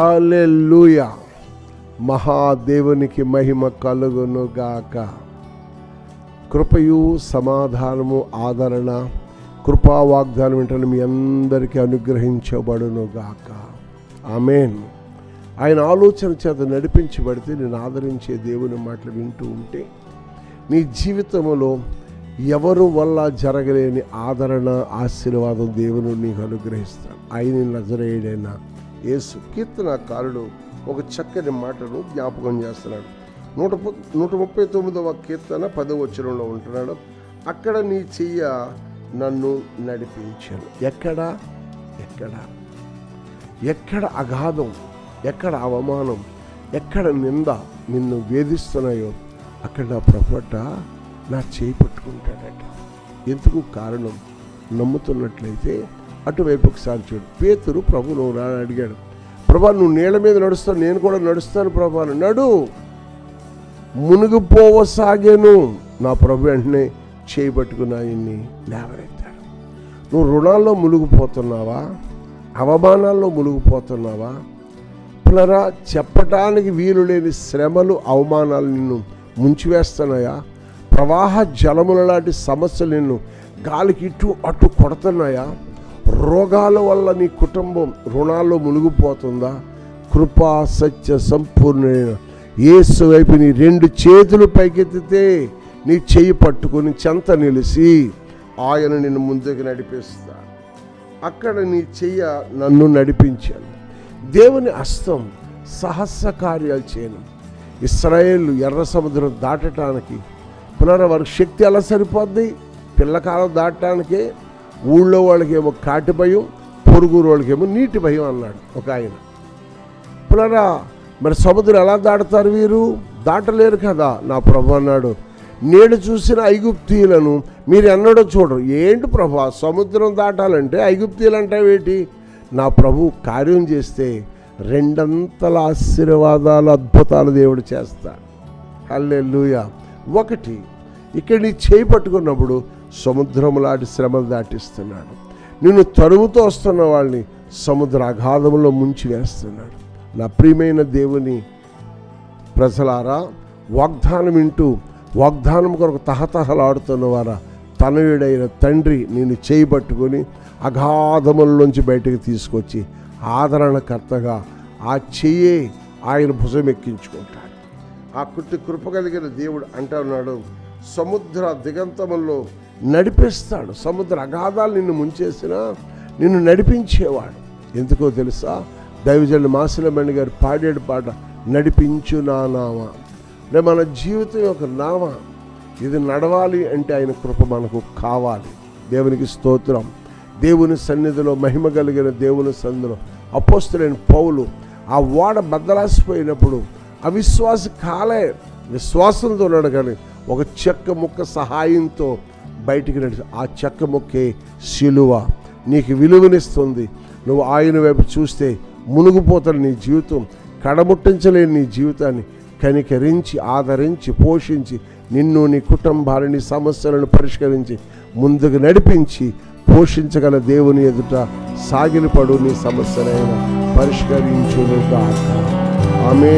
Hallelujah. మహాదేవునికి మహిమ కలుగును గాక కృపయు సమాధానము ఆదరణ కృపా వాగ్దానం వెంటనే మీ అందరికీ అనుగ్రహించబడును గాక ఆమెన్. ఆయన ఆలోచన చేత నడిపించబడితే నేను ఆదరించే దేవుని మాటలు వింటూ ఉంటే నీ జీవితంలో ఎవరు వల్ల జరగలేని ఆదరణ ఆశీర్వాదం దేవుని నీకు అనుగ్రహిస్తాడు. ఆయన నజరేయుడైనా యేసు కీర్తనకారుడు ఒక చక్కని మాటను జ్ఞాపకం చేస్తున్నాడు. నూట నూట ముప్పై తొమ్మిదవ కీర్తన పదవచనంలో ఉంటున్నాడు. అక్కడ నీ చెయ్య నన్ను నడిపించాను. ఎక్కడ? ఎక్కడ? ఎక్కడ అగాధం? ఎక్కడ అవమానం? ఎక్కడ నింద నిన్ను వేధిస్తున్నాయో? అక్కడ నా ప్రభుట నా చేయి పట్టుకుంటాడట. ఎందుకు కారణం? నమ్ముతున్నట్లయితే అటువైపుకి సాగిచాడు పేతురు ప్రభు నువ్వు అడిగాడు. ప్రభా నువ్వు నీళ్ళ మీద నడుస్తావు నేను కూడా నడుస్తాను ప్రభా నడు మునిగిపోవసాగాను. నా ప్రభు వెంటనే చేయబట్టుకున్న ఆయన్ని లేవనెత్తాడు. నువ్వు రుణాల్లో మునిగిపోతున్నావా? అవమానాల్లో మునిగిపోతున్నావా? పునరా చెప్పటానికి వీలు లేని శ్రమలు అవమానాలు నిన్ను ముంచివేస్తున్నాయా? ప్రవాహ జలముల లాంటి సమస్యలు నిన్ను గాలికి ఇటు అటు కొడుతున్నాయా? రోగాల వల్ల నీ కుటుంబం రుణాల్లో మునిగిపోతుందా? కృపా సత్య సంపూర్ణమైన యేసు వైపు నీ రెండు చేతులు పైకెత్తితే నీ చెయ్యి పట్టుకొని చెంత నిలిచి ఆయన నిన్ను ముందుకు నడిపిస్తా. అక్కడ నీ చెయ్య నన్ను నడిపించాను దేవుని అస్తం సహస్ర కార్యాలు చేయను. ఇస్రాయేల్ ఎర్ర సముద్రం దాటటానికి పునర శక్తి ఎలా సరిపోద్ది? పిల్లకాలం దాటడానికే ఊళ్ళో వాళ్ళకేమో కాటి భయం పొరుగురు వాళ్ళకేమో నీటి భయం అన్నాడు ఒక ఆయన. పునరా మరి సముద్రం ఎలా దాటుతారు వీరు? దాటలేరు కదా నా ప్రభు అన్నాడు. నేడు చూసిన ఐగుప్తీయులను మీరు ఎన్నడూ చూడరు. ఏంటి ప్రభు సముద్రం దాటాలంటే ఐగుప్తీయులు అంటావేటి నా ప్రభు కార్యం చేస్తే రెండంతల ఆశీర్వాదాలు అద్భుతాలు దేవుడు చేస్తాడు. హల్లెలూయ. ఒకటి ఇక్కడ నీ చేయి పట్టుకున్నప్పుడు సముద్రం లాంటి శ్రమలు దాటిస్తున్నాడు. నిన్ను తరుముతో వస్తున్న వాళ్ళని సముద్ర అగాధంలో ముంచి వేస్తున్నాడు. నా ప్రియమైన దేవుని ప్రజలారా వాగ్దానం వింటూ వాగ్దానం కొరకు తహతహలాడుతున్న వారా తనయుడైన తండ్రి నేను చేయబట్టుకొని అగాధముల్లోంచి బయటకు తీసుకొచ్చి ఆదరణకర్తగా ఆ చెయ్యే ఆయన భుజం ఎక్కించుకుంటాడు. ఆ కుట్టి కృప కలిగిన దేవుడు అంటా ఉన్నాడు సముద్ర దిగంతముల్లో నడిపిస్తాడు. సముద్ర అగాధాలు నిన్ను ముంచేసినా నిన్ను నడిపించేవాడు. ఎందుకో తెలుసా? దైవజనుడు మాసిలమణి గారు పాడేడు పాట నడిపించు నా నామ అంటే మన జీవితం యొక్క నామ ఇది నడవాలి అంటే ఆయన కృప మనకు కావాలి. దేవునికి స్తోత్రం. దేవుని సన్నిధిలో మహిమ కలిగిన దేవుని సన్నిధిలో అపోస్తులైన పౌలు ఆ ఓడ బద్దలాసిపోయినప్పుడు అవిశ్వాస కాలే విశ్వాసంతో ఉన్నాడు కానీ ఒక చెక్క ముక్క సహాయంతో బయటికి నడిచి ఆ చెక్క ముక్కే శిలువ నీకు విలువనిస్తుంది. నువ్వు ఆయన వైపు చూస్తే మునిగిపోతాడు నీ జీవితం కడముట్టించలేని నీ జీవితాన్ని కనికరించి ఆదరించి పోషించి నిన్ను నీ కుటుంబాన్ని సమస్యలను పరిష్కరించి ముందుకు నడిపించి పోషించగల దేవుని ఎదుట సాగిలపడు నీ సమస్యలైన పరిష్కరించును కాక ఆమె